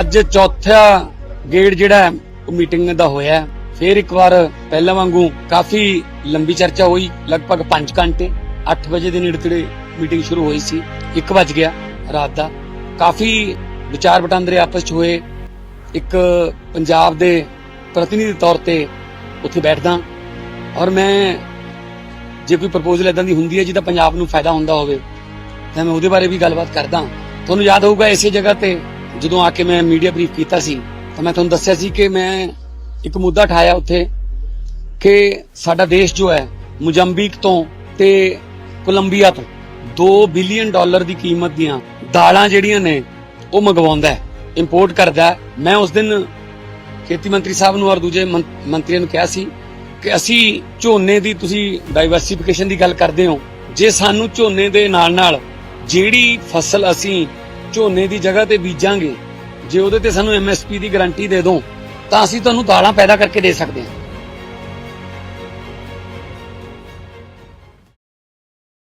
ਅੱਜ ਚੌਥਾ ਗੇੜ ਜਿਹੜਾ ਉਹ ਮੀਟਿੰਗ ਦਾ ਹੋਇਆ ਹੈ। ਫਿਰ ਇੱਕ ਵਾਰ ਪਹਿਲਾਂ ਵਾਂਗੂ ਕਾਫੀ ਲੰਬੀ ਚਰਚਾ ਹੋਈ, ਲਗਭਗ 5 ਘੰਟੇ 8 ਵਜੇ ਦੇ ਨੇੜੇ ਮੀਟਿੰਗ ਸ਼ੁਰੂ ਹੋਈ ਸੀ। 1 ਵਜ ਗਿਆ ਰਾਤ ਦਾ। ਕਾਫੀ ਵਿਚਾਰ ਵਟਾਂਦਰੇ ਆਪਸ ਚ ਹੋਏ। ਇੱਕ ਪੰਜਾਬ ਦੇ ਪ੍ਰਤੀਨਿਧੀ ਤੌਰ ਤੇ ਉੱਥੇ ਬੈਠਦਾ ਔਰ ਮੈਂ, ਜੇ ਕੋਈ ਪ੍ਰਪੋਜ਼ਲ ਇਦਾਂ ਦੀ ਹੁੰਦੀ ਹੈ ਜਿਹਦਾ ਪੰਜਾਬ ਨੂੰ ਫਾਇਦਾ ਹੁੰਦਾ ਹੋਵੇ, ਤਾਂ ਮੈਂ ਉਹਦੇ ਬਾਰੇ ਵੀ ਗੱਲਬਾਤ ਕਰਦਾ ਤੁਹਾਨੂੰ ਯਾਦ ਹੋਊਗਾ ਇਸੇ ਜਗ੍ਹਾ ਤੇ ਜਦੋਂ ਆ ਕੇ ਮੈਂ ਮੀਡੀਆ ਬਰੀਫ ਕੀਤਾ ਸੀ, ਤਾਂ ਮੈਂ ਤੁਹਾਨੂੰ ਦੱਸਿਆ ਸੀ ਕਿ ਮੈਂ ਇੱਕ ਮੁੱਦਾ ਉਠਾਇਆ ਉੱਥੇ ਕਿ ਸਾਡਾ ਦੇਸ਼ ਜੋ ਹੈ, ਮੁਜੰਬੀਕ ਤੋਂ ਤੇ ਕੋਲੰਬੀਆ ਤੋਂ 2 ਬਿਲੀਅਨ ਡਾਲਰ ਦੀ ਕੀਮਤ ਦੀਆਂ ਦਾਲਾਂ ਜਿਹੜੀਆਂ ਨੇ, ਉਹ ਮੰਗਵਾਉਂਦਾ ਹੈ ਇੰਪੋਰਟ ਕਰਦਾ ਮੈਂ ਉਸ ਦਿਨ ਖੇਤੀ ਮੰਤਰੀ ਸਾਹਿਬ ਨੂੰ ਔਰ ਦੂਜੇ ਮੰਤਰੀਆਂ ਨੂੰ ਕਿਹਾ ਸੀ ਕਿ ਅਸੀਂ ਝੋਨੇ ਦੀ ਤੁਸੀਂ ਡਾਈਵਰਸਿਫਿਕੇਸ਼ਨ ਦੀ ਗੱਲ ਕਰਦੇ ਹੋ, ਜੇ ਸਾਨੂੰ ਝੋਨੇ ਦੇ ਨਾਲ ਨਾਲ ਜਿਹੜੀ ਫਸਲ ਅਸੀਂ ਝੋਨੇ ਦੀ ਜਗ੍ਹਾ ਤੇ ਬੀਜਾਂਗੇ, ਜੇ ਉਹਦੇ ਤੇ ਸਾਨੂੰ ਐਮਐਸਪੀ ਦੀ ਗਾਰੰਟੀ ਦੇ ਦੋ, ਤਾਂ ਅਸੀਂ ਤੁਹਾਨੂੰ ਦਾਲਾਂ ਪੈਦਾ ਕਰਕੇ ਦੇ ਸਕਦੇ ਹਾਂ।